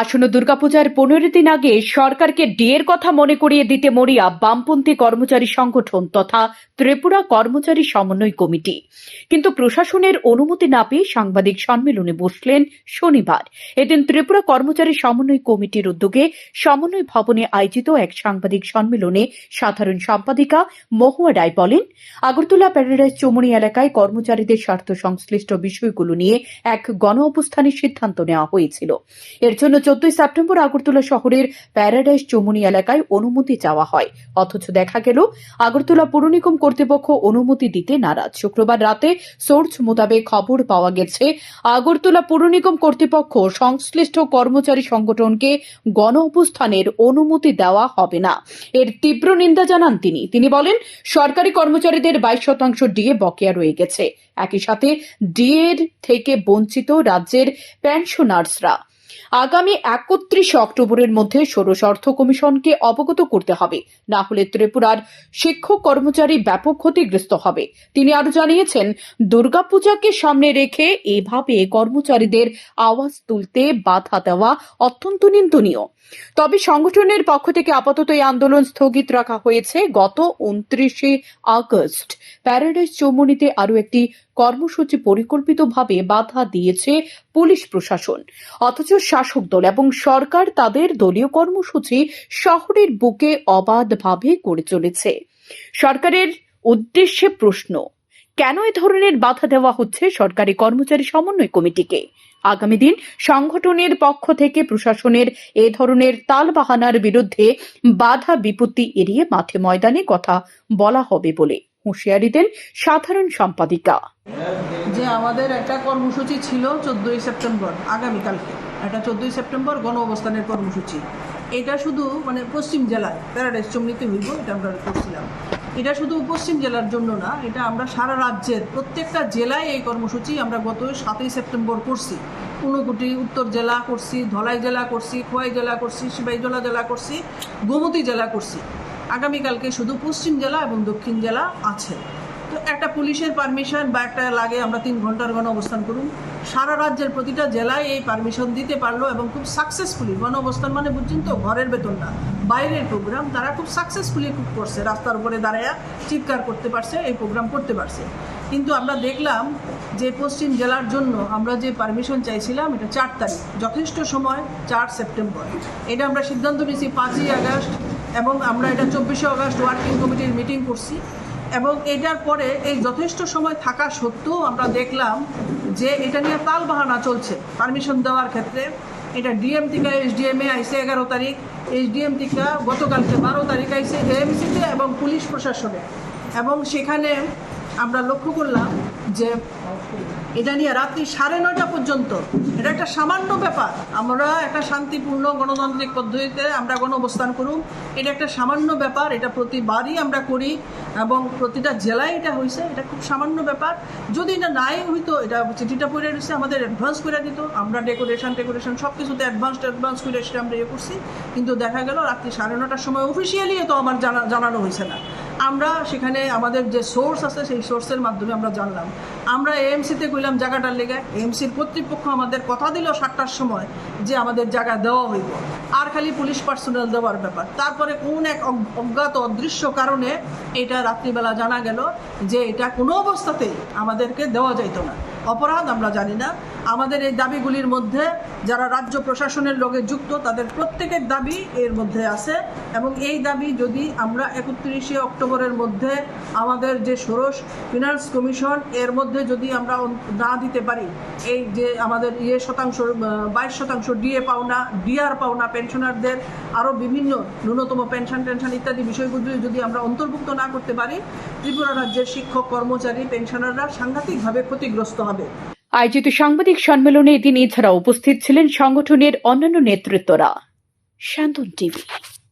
আসন্ন দুর্গাপূজার পনেরো দিন আগে সরকারকে ডিএর কথা মনে করিয়ে দিতে মরিয়া বামপন্থী কর্মচারী সংগঠন তথা ত্রিপুরা কর্মচারী সমন্বয় কমিটি। কিন্তু প্রশাসনের অনুমতি না পেয়ে সাংবাদিক সম্মেলনে বসলেন শনিবার। এদিন ত্রিপুরা কর্মচারী সমন্বয় কমিটির উদ্যোগে সমন্বয় ভবনে আয়োজিত এক সাংবাদিক সম্মেলনে সাধারণ সম্পাদিকা মহুয়া রায় বলেন, আগরতলা প্যারাডাইজ চৌমুনি এলাকায় কর্মচারীদের স্বার্থ সংশ্লিষ্ট বিষয়গুলো নিয়ে এক গণ অবস্থানের সিদ্ধান্ত নেওয়া হয়েছিল। এর জন্য চোদ্দই সেপ্টেম্বর আগরতলা শহরের প্যারাডাইস চৌমুনি এলাকায় অনুমতি চাওয়া হয়। অথচ দেখা গেল, আগরতলা পুর নিগম কর্তৃপক্ষ অনুমতি দিতে নারাজ। শুক্রবার রাতে সোর্স মোতাবেক খবর পাওয়া গেছে, আগরতলা পুর নিগম কর্তৃপক্ষ সংশ্লিষ্ট কর্মচারী সংগঠনকে গণ অবস্থানের অনুমতি দেওয়া হবে না। এর তীব্র নিন্দা জানান তিনি। তিনি বলেন, সরকারি কর্মচারীদের বাইশ শতাংশ ডিএ বকেয়া রয়ে গেছে। একই সাথে ডিএর থেকে বঞ্চিত রাজ্যের পেনশনার্সরা আগামী একত্রিশ অক্টোবরের মধ্যে ষোড়শ অর্থ কমিশনকে অবগত করতে হবে। না হলে ত্রিপুরার শিক্ষক কর্মচারী ব্যাপক ক্ষতিগ্রস্ত হবে। তিনি আরও জানিয়েছেন, দুর্গাপূজাকে সামনে রেখে এভাবে কর্মচারীদের আওয়াজ তুলতে বাধা দেওয়া অত্যন্ত নিন্দনীয়। তবে সংগঠনের পক্ষ থেকে আপাতত এই আন্দোলন স্থগিত রাখা হয়েছে গত উনত্রিশে আগস্ট। প্যারাডাইস চৌমুনিতে আরও একটি কর্মসূচি পরিকল্পিতভাবে বাধা দিয়েছে পুলিশ প্রশাসন। অথচ শাসক দল এবং সরকার তাদের দলীয় কর্মসূচি শহরের বুকে অবাধভাবে করে চলেছে। সরকারের উদ্দেশ্যে প্রশ্ন, কেন এ ধরনের বাধা দেওয়া হচ্ছে সরকারি কর্মচারী সমন্বয় কমিটিকে? আগামী দিন সংগঠনের পক্ষ থেকে প্রশাসনের এ ধরনের তালবাহানার বিরুদ্ধে বাধা বিপত্তি এড়িয়ে মাঠে ময়দানে কথা বলা হবে বলে হুঁশিয়ারি দেন সাধারণ সম্পাদিকা। যে আমাদের একটা কর্মসূচি ছিল চোদ্দোই সেপ্টেম্বর, আগামীকালকে। একটা চোদ্দই সেপ্টেম্বর গণ অবস্থানের কর্মসূচি। এটা শুধু মানে পশ্চিম জেলায়, প্যারাডাইস চমনিতে হইব, এটা আমরা করছিলাম। এটা শুধু পশ্চিম জেলার জন্য না, এটা আমরা সারা রাজ্যের প্রত্যেকটা জেলায় এই কর্মসূচি আমরা গত সাতই সেপ্টেম্বর করছি। ঊনকোটি উত্তর জেলা করছি, ধলাই জেলা করছি, খোয়াই জেলা করছি সিপাহীজলা জেলা করছি, গোমতী জেলা করছি। আগামীকালকে শুধু পশ্চিম জেলা এবং দক্ষিণ জেলা আছে। তো একটা পুলিশের পারমিশন বা একটা লাগে, আমরা তিন ঘণ্টার গণ অবস্থান করুন। সারা রাজ্যের প্রতিটা জেলায় এই পারমিশন দিতে পারল এবং খুব সাকসেসফুলি গণ অবস্থান মানে বুঝছেন তো, ঘরের বেতন না বাইরের প্রোগ্রাম তারা খুব সাকসেসফুলি খুব করছে, রাস্তার উপরে দাঁড়ায় চিৎকার করতে পারছে, এই প্রোগ্রাম করতে পারছে। কিন্তু আমরা দেখলাম যে পশ্চিম জেলার জন্য আমরা যে পারমিশন চাইছিলাম, এটা চার তারিখ, যথেষ্ট সময়, চার সেপ্টেম্বর। এটা আমরা সিদ্ধান্ত নিয়েছি পাঁচই আগস্ট। এবং আমরা এটা চব্বিশে আগস্ট ওয়ার্কিং কমিটির মিটিং করছি। এবং এটার পরে এই যথেষ্ট সময় থাকা সত্ত্বেও আমরা দেখলাম যে এটা নিয়ে তাল বাহানা চলছে। পারমিশন দেওয়ার ক্ষেত্রে এটা ডিএম থেকে এ আইসে এগারো তারিখ এসডিএম থেকে গতকালকে বারো তারিখ আইসে এএমসিতে এবং পুলিশ প্রশাসনে। এবং সেখানে আমরা লক্ষ্য করলাম যে এটা নিয়ে রাত্রি সাড়ে নয়টা পর্যন্ত, এটা একটা সামান্য ব্যাপার। আমরা একটা শান্তিপূর্ণ গণতান্ত্রিক পদ্ধতিতে আমরা গণ অবস্থান করুন। এটা একটা সামান্য ব্যাপার, এটা প্রতিবারই আমরা করি এবং প্রতিটা জেলায় এটা হয়েছে এটা খুব সামান্য ব্যাপার। যদি এটা নাই হইতো, এটা চিঠিটা পড়ে রয়েছে আমাদের অ্যাডভান্স করে দিত। আমরা ডেকোরেশন টেকোরেশন সব কিছুতে অ্যাডভান্স অ্যাডভান্স করে সেটা আমরা ইয়ে করছি। কিন্তু দেখা গেল রাত্রি সাড়ে নটার সময় অফিসিয়ালি তো আমার জানা জানানো হয়েছে না। আমরা সেখানে আমাদের যে সোর্স আছে, সেই সোর্সের মাধ্যমে আমরা জানলাম। আমরা এএমসিতে কইলাম জায়গাটার লেগে। এএমসির কর্তৃপক্ষ আমাদের কথা দিল সাতটার সময় যে আমাদের জায়গা দেওয়া হইব। আর খালি পুলিশ পার্সোনাল দেওয়ার ব্যাপার। তারপরে কোন এক অজ্ঞ- অজ্ঞাত অদৃশ্য কারণে এটা রাত্রিবেলা জানা গেল যে এটা কোনো অবস্থাতেই আমাদেরকে দেওয়া যাইতো না। অপরাধ আমরা জানি না। আমাদের এই দাবিগুলির মধ্যে যারা রাজ্য প্রশাসনের লগে যুক্ত, তাদের প্রত্যেকের দাবি এর মধ্যে আছে এবং এই দাবি যদি আমরা একত্রিশে অক্টোবরের মধ্যে আমাদের যে ষোড়শ ফিনান্স কমিশন এর মধ্যে যদি আমরা না দিতে পারি, এই যে আমাদের ইয়ে শতাংশ বাইশ শতাংশ ডিএ পাওনা, ডিআর পাওনা পেনশনারদের আরও বিভিন্ন ন্যূনতম পেনশন টেনশন ইত্যাদি বিষয়গুলি যদি আমরা অন্তর্ভুক্ত না করতে পারি, ত্রিপুরা রাজ্যের শিক্ষক কর্মচারী পেনশনাররা সাংঘাতিকভাবে ক্ষতিগ্রস্ত হবে। আয়োজিত সাংবাদিক সম্মেলনে এদিন এছাড়া উপস্থিত ছিলেন সংগঠনের অন্যান্য নেতৃত্বরা। শান্তন টিভি।